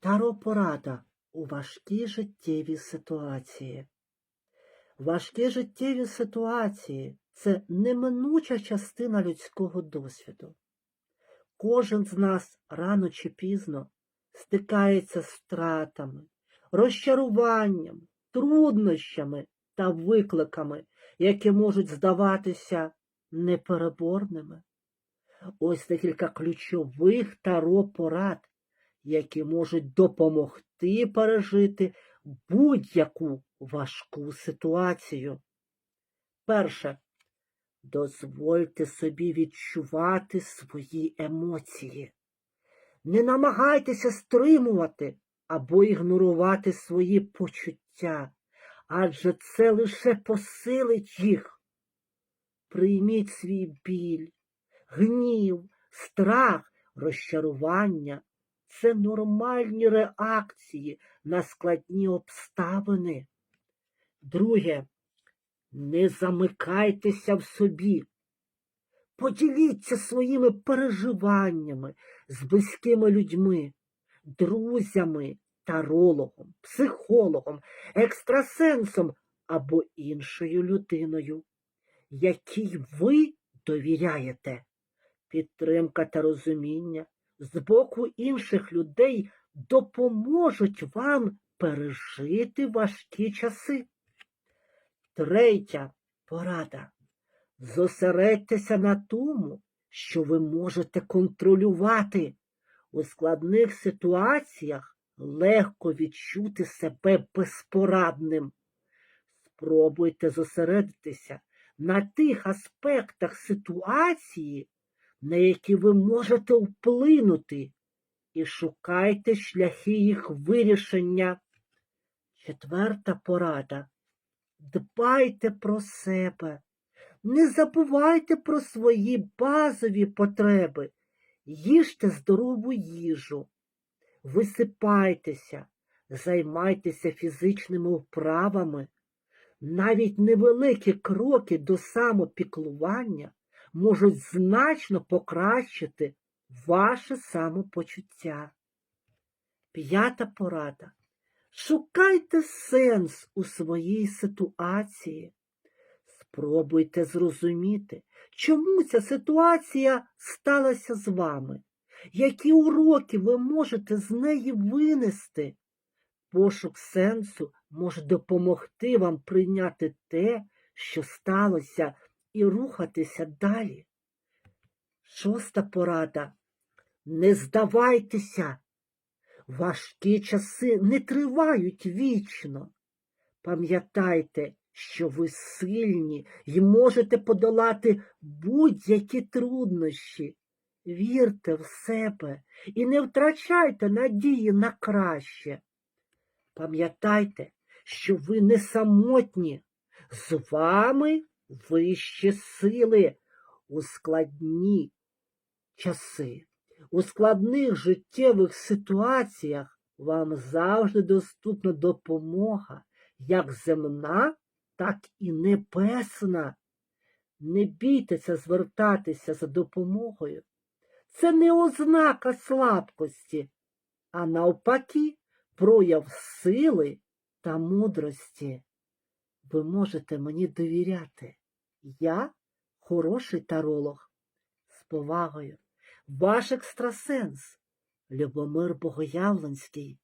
Таро порада у важкій життєвій ситуації. Важкі життєві ситуації це неминуча частина людського досвіду. Кожен з нас рано чи пізно стикається з втратами, розчаруванням, труднощами та викликами, які можуть здаватися непереборними. Ось декілька ключових таро порад, які можуть допомогти пережити будь-яку важку ситуацію. Перше. Дозвольте собі відчувати свої емоції. Не намагайтеся стримувати або ігнорувати свої почуття, адже це лише посилить їх. Прийміть свій біль, гнів, страх, розчарування це нормальні реакції на складні обставини. Друге, не замикайтеся в собі. Поділіться своїми переживаннями з близькими людьми, друзями, тарологом, психологом, екстрасенсом або іншою людиною, якій ви довіряєте. Підтримка та розуміння з боку інших людей допоможуть вам пережити важкі часи. Третя порада. Зосередьтеся на тому, що ви можете контролювати. У складних ситуаціях легко відчути себе безпорадним. Спробуйте зосередитися на тих аспектах ситуації, на які ви можете вплинути, і шукайте шляхи їх вирішення. Четверта порада. Дбайте про себе. Не забувайте про свої базові потреби. Їжте здорову їжу, висипайтеся, займайтеся фізичними вправами. Навіть невеликі кроки до самопіклування можуть значно покращити ваше самопочуття. П'ята порада. Шукайте сенс у своїй ситуації. Спробуйте зрозуміти, чому ця ситуація сталася з вами, які уроки ви можете з неї винести. Пошук сенсу може допомогти вам прийняти те, що сталося, і рухатися далі. Шоста порада. Не здавайтеся. Важкі часи не тривають вічно. Пам'ятайте, що ви сильні і можете подолати будь-які труднощі. Вірте в себе і не втрачайте надії на краще. Пам'ятайте, що ви не самотні, з вами вищі сили у складні часи. У складних життєвих ситуаціях вам завжди доступна допомога, як земна, так і небесна. Не бійтеся звертатися за допомогою. Це не ознака слабкості, а навпаки, прояв сили та мудрості. Ви можете мені довіряти. Я хороший таролог. З повагою. Ваш екстрасенс Любомир Богоявленський